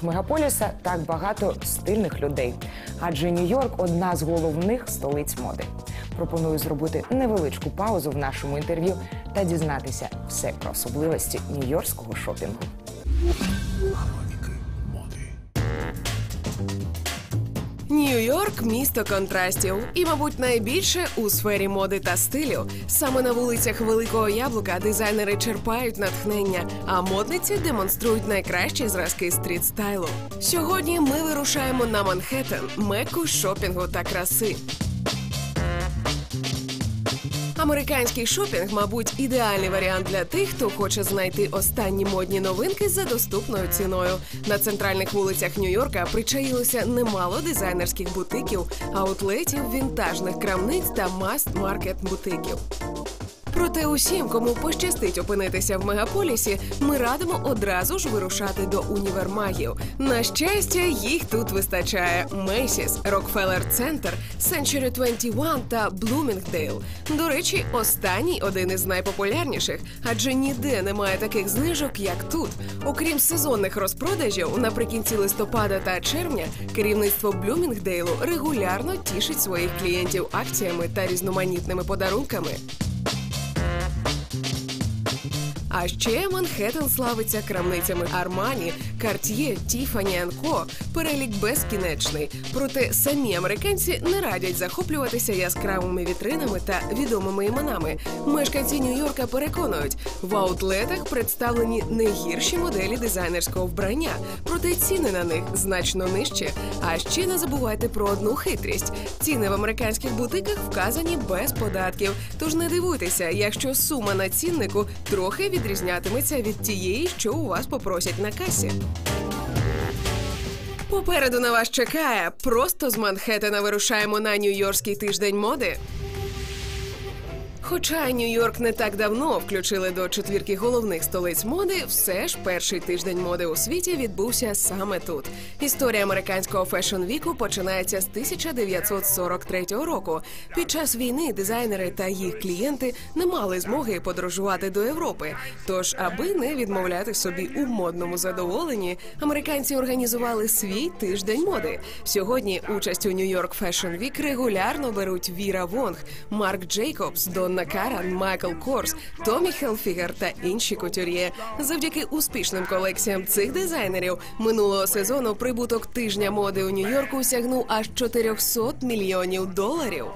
Мегаполіса так багато стильних людей, адже Нью-Йорк одна з головних столиць моди. Пропоную зробити невеличку паузу в нашому інтерв'ю та дізнатися все про особливості нью-йоркського шопінгу. Нью-Йорк місто контрастів, і, мабуть, найбільше у сфері моди та стилю. Саме на вулицях Великого Яблука дизайнери черпають натхнення, а модниці демонструють найкращі зразки стріт стайлу. Сьогодні ми вирушаємо на Манхеттен, мекку шопінгу та краси. Американський шопінг, мабуть, ідеальний варіант для тих, хто хоче знайти останні модні новинки за доступною ціною. На центральних вулицях Нью-Йорка причаїлося немало дизайнерських бутиків, аутлетів, вінтажних крамниць та маст-маркет бутиків. Проте усім, кому пощастить опинитися в мегаполісі, ми радимо одразу ж вирушати до універмагів. На щастя, їх тут вистачає: Macy's, Rockefeller Center, Century 21 та Bloomingdale. До речі, останній один із найпопулярніших, адже ніде немає таких знижок, як тут. Окрім сезонних розпродажів, наприкінці листопада та червня керівництво Блюмінгдейлу регулярно тішить своїх клієнтів акціями та різноманітними подарунками. А ще Манхеттен славиться крамницями Армані, Cartier, Tiffany Co. Перелік безкінечний. Проте самі американці не радять захоплюватися яскравими вітринами та відомими іменами. Мешканці Нью-Йорка переконують, в аутлетах представлені не гірші моделі дизайнерського вбрання, проте ціни на них значно нижчі. А ще не забувайте про одну хитрість: ціни в американських бутиках вказані без податків. Тож не дивуйтеся, якщо сума на ціннику трохи відрізнятиметься від тієї, що у вас попросять на касі. Попереду на вас чекає. Просто з Манхеттена вирушаємо на Нью-Йоркський тиждень моди. Хоча Нью-Йорк не так давно включили до четвірки головних столиць моди, все ж перший тиждень моди у світі відбувся саме тут. Історія американського фешн-віку починається з 1943 року. Під час війни дизайнери та їх клієнти не мали змоги подорожувати до Європи. Тож, аби не відмовляти собі у модному задоволенні, американці організували свій тиждень моди. Сьогодні участь у Нью-Йорк Fashion Week регулярно беруть Віра Вонг, Марк Джейкобс, Донна Каран, Майкл Корс, Томі Хелфігер та інші кутюр'є. Завдяки успішним колекціям цих дизайнерів минулого сезону прибуток тижня моди у Нью-Йорку сягнув аж 400 мільйонів доларів.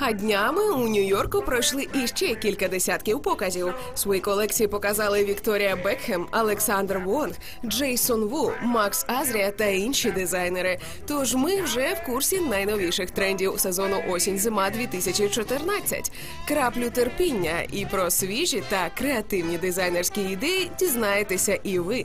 А днями у Нью-Йорку пройшли іще кілька десятків показів. Свої колекції показали Вікторія Бекхем, Олександр Вонг, Джейсон Ву, Макс Азрія та інші дизайнери. Тож ми вже в курсі найновіших трендів сезону осінь-зима 2014. Краплю терпіння і про свіжі та креативні дизайнерські ідеї дізнаєтеся і ви.